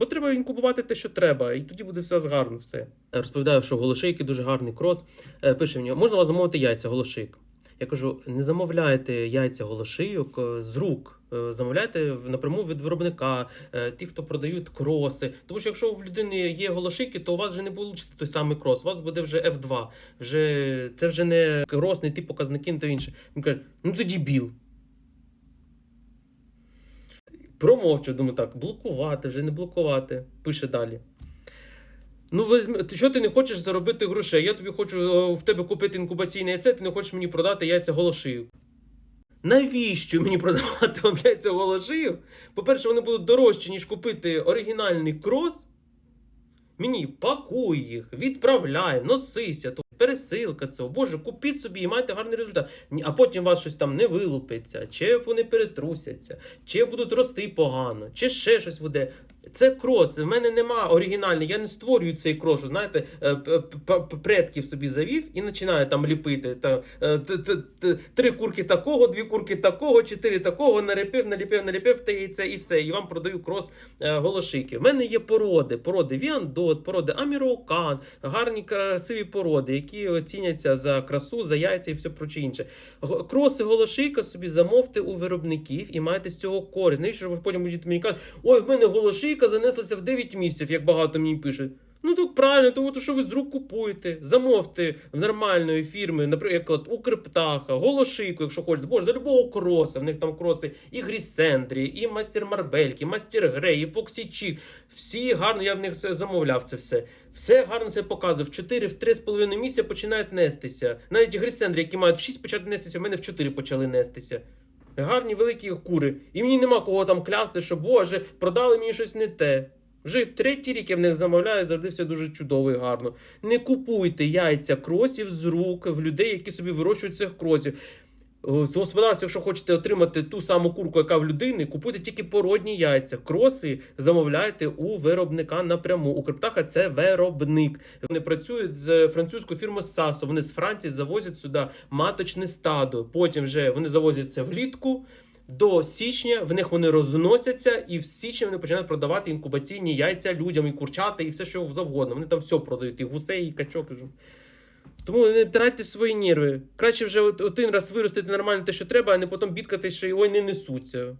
Бо треба інкубувати те, що треба, і тоді буде все гарно. Все. Розповідаю, що голошейки дуже гарний крос. Е, Пише мені, можна вас замовити яйця, голошейк. Я кажу: не замовляйте яйця голошийок е, з рук. Е, Замовляйте напряму від виробника, е, ті, хто продають кроси. Тому що якщо в людини є голошийки, то у вас вже не вийде той самий крос. У вас буде вже F2. Вже, це вже не крос, не ті показники, не то інше. Він каже, ну тоді біл. Промовчу, думаю, так, блокувати, вже не блокувати. Пише далі. Ну, візьми, що ти не хочеш заробити грошей? Я тобі хочу в тебе купити інкубаційне яйце, ти не хочеш мені продати яйця голошию. Навіщо мені продавати вам яйця голошию? По-перше, вони будуть дорожчі, ніж купити оригінальний крос. Мені пакуй їх, відправляй, носися, пересилка цього. Боже, купіть собі і майте гарний результат. А потім вас щось там не вилупиться, чи вони перетрусяться, чи будуть рости погано, чи ще щось буде. Це крос. В мене нема оригінальний. Я не створюю цей крос. Знаєте, е, предків собі завів і починаю там ліпити. Та, е, три курки такого, дві курки такого, чотири такого, наліпив, наліпив, наліпив те яйце і все. І вам продаю крос е, голошики. В мене є породи, породи Віандот, породи Аміроукан, гарні красиві породи, які оціняться за красу, за яйця і все проче інше. Кроси голошийка собі замовте у виробників і маєте з цього користь. Навіщо ви потім будете мені казати, ой, в мене голошийка занеслася в 9 місяців, як багато мені пишуть. Ну так правильно, тому що ви з рук купуєте. Замовте в нормальної фірми, наприклад, Укрптаха, Голошийку, якщо хочете, боже, до любого кроса. В них там кроси і Грісендрі, і Мастер Марбельки, Мастер Грей, і Фоксі Чік. Всі гарно, я в них все замовляв це все. Все гарно себе показує. В 4 в 3,5 місяця починають нестися. Навіть Грісендрі, які мають в 6 почати нестися, в мене в 4 почали нестися. Гарні великі кури. І мені нема кого там клясти, що Боже, продали мені щось не те. Вже третій рік я в них замовляю, завжди все дуже чудово і гарно. Не купуйте яйця кросів з рук в людей, які собі вирощують цих кросів. О, З господарства, якщо хочете отримати ту саму курку, яка в людини, купуйте тільки породні яйця. Кроси замовляйте у виробника напряму. Укрптаха це виробник. Вони працюють з французькою фірмою Сасо. Вони з Франції завозять сюди маточне стадо. Потім вже вони завозять це влітку. До січня в них вони розносяться, і в січні вони починають продавати інкубаційні яйця людям, і курчата, і все, що завгодно. Вони там все продають, і гусей, і качок. і Тому не тратьте свої нерви. Краще вже один раз виростити нормально те, що треба, а не потім бідкати, що його не несуться.